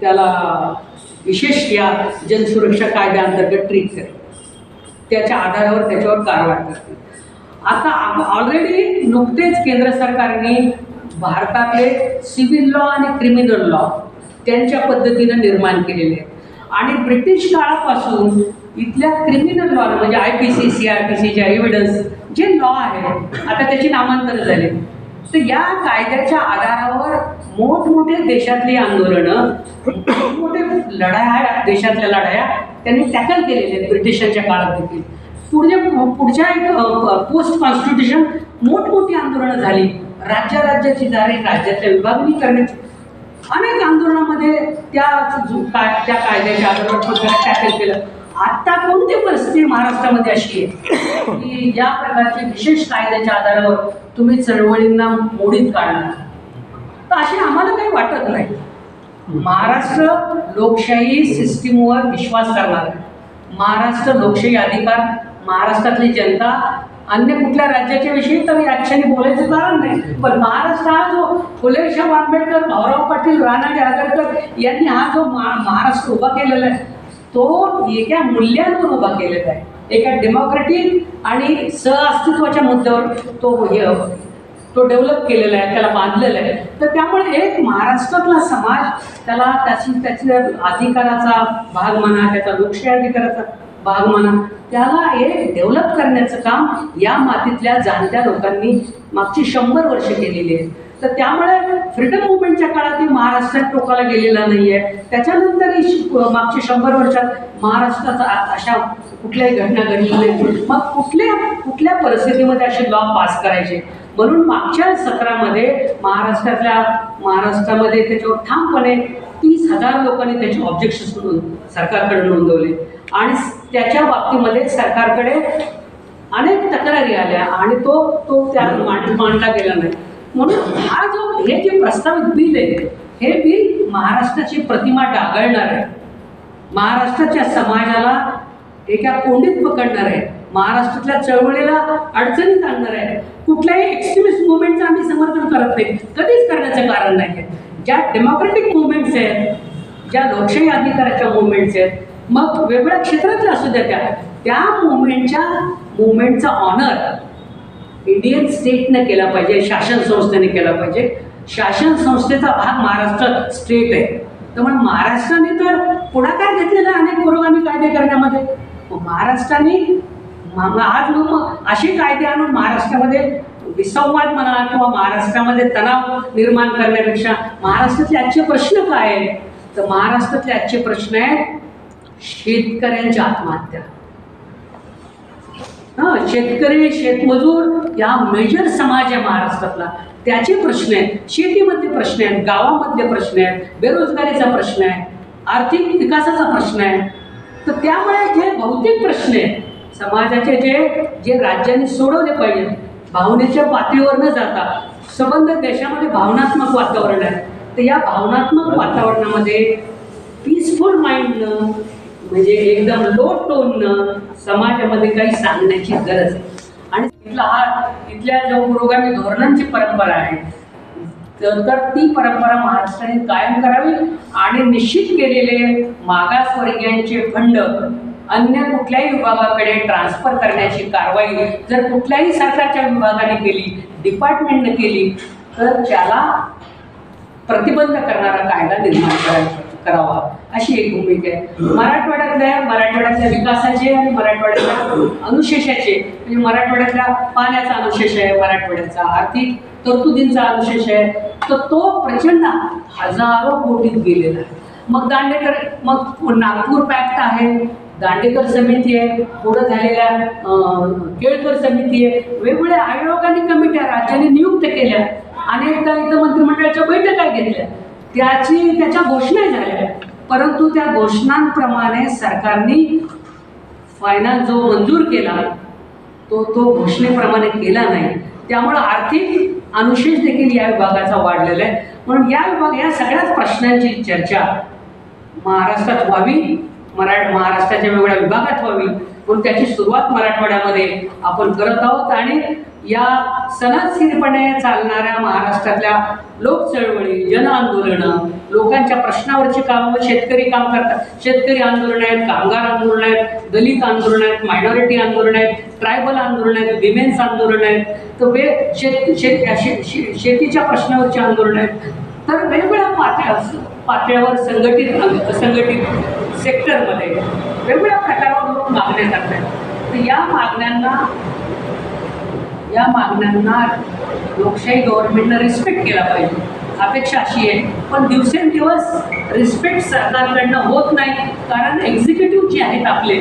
त्याला विशेष या जनसुरक्षा कायद्याअंतर्गत ट्रीट करेल त्याच्या आधारावर त्याच्यावर कारवाई करते आता ऑलरेडी नुकतेच केंद्र सरकारने भारतातले सिव्हिल लॉ आणि क्रिमिनल लॉ त्यांच्या पद्धतीनं निर्माण केलेले आहेत. आणि ब्रिटिश काळापासून इथल्या क्रिमिनल लॉ म्हणजे I P C C I P सीच्या एव्हिडन्स जे लॉ आहेत आता त्याची नामांतर झाले. तर या कायद्याच्या आधारावर मोठमोठे देशातली आंदोलनं मोठमोठे लढाया देशातल्या लढाया त्यांनी टॅकल केलेल्या आहेत ब्रिटिशांच्या काळात देखील. पुढच्या पुढच्या एक पोस्ट कॉन्स्टिट्यूशन मोठमोठी आंदोलनं झाली. राज्या राज्याची झाली राज्यातल्या विभागणी करण्याची. अनेक आंदोलनामध्ये त्या काय त्या कायद्याच्या आधारावर टॅकल केलं. आता कोणती परिस्थिती महाराष्ट्रामध्ये अशी आहे? की या प्रकारचे विशेष कायद्याच्या आधारावर तुम्ही चळवळींना मोडीत काढणार तर अशी आम्हाला काही वाटत नाही. महाराष्ट्र लोकशाही सिस्टीमवर विश्वास करणार महाराष्ट्र लोकशाही अधिकार महाराष्ट्रातली जनता अन्य कुठल्या राज्याच्या विषयी तर या क्षणी बोलायचं कारण नाही. पण महाराष्ट्र हा जो फुले आंबेडकर भाऊराव पाटील राणाजी आगरकर यांनी हा जो महाराष्ट्र उभा केलेला आहे तो एका मूल्यांवर उभा केलेला आहे. एका डेमोक्रेटिक आणि सहअस्तित्वाच्या मुद्द्यावर तो हे तो डेव्हलप केलेला आहे त्याला बांधलेला आहे. तर त्यामुळे एक महाराष्ट्रातला समाज त्याला त्याची त्याच्या अधिकाराचा भाग म्हणा त्याचा लोकशाही अधिकाराचा भाग म्हणा त्याला एक डेव्हलप करण्याचं काम या मातीतल्या जाणत्या लोकांनी मागची शंभर वर्ष केलेली आहेत तर त्यामुळे फ्रीडम मुवमेंटच्या काळातही महाराष्ट्रात टोकाला गेलेला नाही आहे त्याच्यानंतरही मागच्या शंभर वर्षात महाराष्ट्रात अशा कुठल्याही घटना घडलेल्या नाहीत. मग कुठल्या कुठल्या परिस्थितीमध्ये असे लॉ पास करायचे? म्हणून मागच्या सत्रामध्ये महाराष्ट्रातल्या महाराष्ट्रामध्ये त्याच्यावर ठामपणे तीस हजार लोकांनी त्याचे ऑब्जेक्शन्स नोंद सरकारकडे नोंदवले. आणि त्याच्या बाबतीमध्ये सरकारकडे अनेक तक्रारी आल्या आणि तो तो त्या मांड मांडला गेला नाही. म्हणून हा जो हे जे प्रस्तावित बिल आहे हे बिल महाराष्ट्राची प्रतिमा डागळणार आहे. महाराष्ट्राच्या समाजाला एका कोंडीत पकडणार आहे. महाराष्ट्रातल्या चळवळीला अडचणीत आणणार आहे. कुठल्याही एक्स्ट्रीमिस्ट मुवमेंटचं आम्ही समर्थन करत नाही. कधीच करण्याचं कारण नाही आहे. ज्या डेमोक्रेटिक मुवमेंट्स आहेत ज्या लोकशाही अधिकाराच्या मुवमेंट्स आहेत मग वेगवेगळ्या क्षेत्रातल्या असू द्या त्या त्या मुवमेंटच्या मुवमेंटचा ऑनर इंडियन स्टेटनं केला पाहिजे शासन संस्थेने केला पाहिजे. शासन संस्थेचा भाग महाराष्ट्र स्टेट आहे. त्यामुळे महाराष्ट्राने तर पुढाकार घेतलेला अनेक पुरोगामी कायदे करण्यामध्ये. महाराष्ट्राने आज लोक असे कायदे आणून महाराष्ट्रामध्ये विसंवाद म्हणा किंवा महाराष्ट्रामध्ये तणाव निर्माण करण्यापेक्षा महाराष्ट्रातले आजचे प्रश्न काय आहेत? तर महाराष्ट्रातले आजचे प्रश्न आहेत शेतकऱ्यांच्या आत्महत्या. हा शेतकरी शेतमजूर या मेजर समाज आहे महाराष्ट्रातला. त्याचे प्रश्न आहेत शेतीमधले प्रश्न आहेत गावामधले प्रश्न आहेत बेरोजगारीचा प्रश्न आहे आर्थिक विकासाचा प्रश्न आहे. तर त्यामुळे जे भौतिक प्रश्न आहेत. समाजाचे जे जे राज्यांनी सोडवले पाहिजेत भावनेच्या पातळीवर न जाता संबंध देशामध्ये भावनात्मक वातावरण आहे. तर या भावनात्मक वातावरणामध्ये पीसफुल माइंडनं म्हणजे एकदम लो टोन समाजामध्ये काही सांगण्याची गरज आहे. आणि इथला हा इथल्या जो पुरोगामी धोरणांची परंपरा आहे तर ती परंपरा महाराष्ट्राने कायम करावी आणि निश्चित केलेले मागासवर्गीयांचे फंड अन्य कुठल्याही विभागाकडे ट्रान्सफर करण्याची कारवाई जर कुठल्याही सरकारच्या विभागाने केली डिपार्टमेंटने केली तर त्याला प्रतिबंध करणारा कायदा निर्माण करायचा. करावा अशी एक भूमिका आहे. मराठवाड्यातल्या मराठवाड्यातल्या विकासाचे आणि मराठवाड्यातल्या अनुशेषाचे म्हणजे मराठवाड्यातल्या पाण्याचा अनुशेष आहे मराठवाड्याचा आर्थिक तरतुदींचा अनुशेष आहे तर तो प्रचंड हजारो कोटीत गेलेला आहे. मग दांडेकर मग नागपूर पॅक्ट आहे दांडेकर समिती आहे पुढं झालेल्या केळकर समिती आहे वेगवेगळ्या आयोगाने कमिट्या राज्याने नियुक्त केल्या अनेकदा इथं मंत्रिमंडळाच्या बैठका घेतल्या. त्याची त्याच्या घोषणा झाल्या परंतु त्या घोषणांप्रमाणे सरकारने फायनल जो मंजूर केला तो तो घोषणेप्रमाणे केला नाही. त्यामुळं आर्थिक अनुशेष देखील या विभागाचा वाढलेला आहे. म्हणून या विभाग या सगळ्याच प्रश्नांची चर्चा महाराष्ट्रात व्हावी मरा महाराष्ट्राच्या वेगवेगळ्या विभागात व्हावी पण त्याची सुरुवात मराठवाड्यामध्ये आपण करत आहोत आणि या सनदशीरपणे चालणाऱ्या महाराष्ट्रातल्या लोक चळवळी जन आंदोलनं लोकांच्या प्रश्नावरची कामं शेतकरी काम करतात. शेतकरी आंदोलन आहेत कामगार आंदोलन आहेत दलित आंदोलन आहेत मायनॉरिटी आंदोलन आहेत ट्रायबल आंदोलन आहेत विमेन्स आंदोलन आहेत. तर वे शेत शेत शे- शेतीच्या प्रश्नावरची आंदोलन आहेत. तर वेगवेगळ्या पातळ्या पातळ्यावर संघटित असंघटित सेक्टरमध्ये वेगवेगळ्या प्रकारावर लोक मागण्या करतात तर या मागण्यांना या मागण्यांना लोकशाही गव्हर्नमेंटनं रिस्पेक्ट केला पाहिजे. अपेक्षा अशी आहे पण दिवसेंदिवस रिस्पेक्ट सरकारकडनं होत नाही कारण एक्झिक्युटिव्ह जे आहेत आपले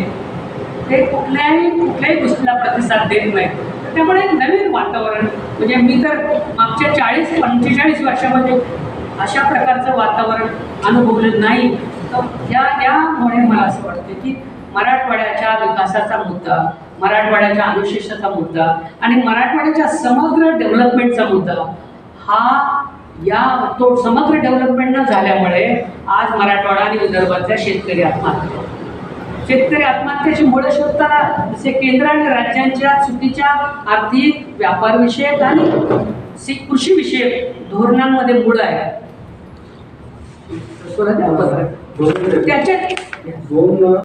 ते कुठल्याही कुठल्याही गोष्टीला प्रतिसाद देत नाहीत. त्यामुळे नवीन वातावरण म्हणजे मी तर मागच्या चाळीस पंचेचाळीस वर्षामध्ये अशा प्रकारचं वातावरण अनुभवलं नाही. तर या यामुळे मला असं वाटतं की मराठवाड्याच्या विकासाचा मुद्दा मराठवाड्याच्या अनुशेषाचा मुद्दा आणि मराठवाड्याच्या समग्र डेव्हलपमेंटचा मुद्दा हा या तो समग्र डेव्हलपमेंट न झाल्यामुळे आज मराठवाडा आणि विदर्भातल्या शेतकरी आत्महत्या. शेतकरी आत्महत्येची मुळे शोधताना जसे केंद्र आणि राज्यांच्या चुकीच्या आर्थिक व्यापारविषयक आणि कृषीविषयक कृषी विषयक धोरणांमध्ये मुळं आहे त्याच्यात दोन